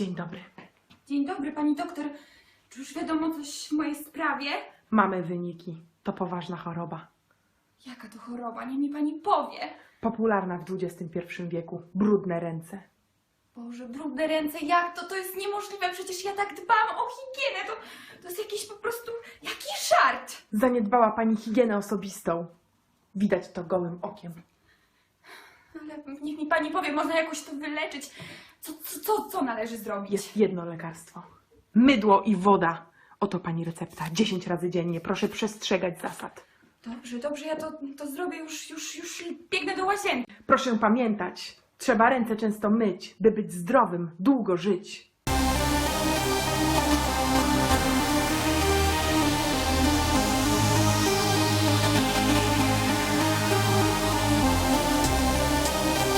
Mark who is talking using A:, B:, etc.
A: Dzień dobry.
B: Dzień dobry, pani doktor. Czy już wiadomo coś w mojej sprawie?
A: Mamy wyniki. To poważna choroba.
B: Jaka to choroba? Nie mi pani powie.
A: Popularna w XXI wieku. Brudne ręce.
B: Boże, brudne ręce, jak to? To jest niemożliwe. Przecież ja tak dbam o higienę. To, to jest jakiś po prostu... Jakiś żart.
A: Zaniedbała pani higienę osobistą. Widać to gołym okiem.
B: Ale niech mi pani powie, można jakoś to wyleczyć. Co, co, co, co należy zrobić?
A: Jest jedno lekarstwo. Mydło i woda. Oto pani recepta. 10 razy dziennie. Proszę przestrzegać zasad.
B: Dobrze, dobrze, ja to, to zrobię już, już, już biegnę do łazienki.
A: Proszę pamiętać. Trzeba ręce często myć, by być zdrowym, długo żyć.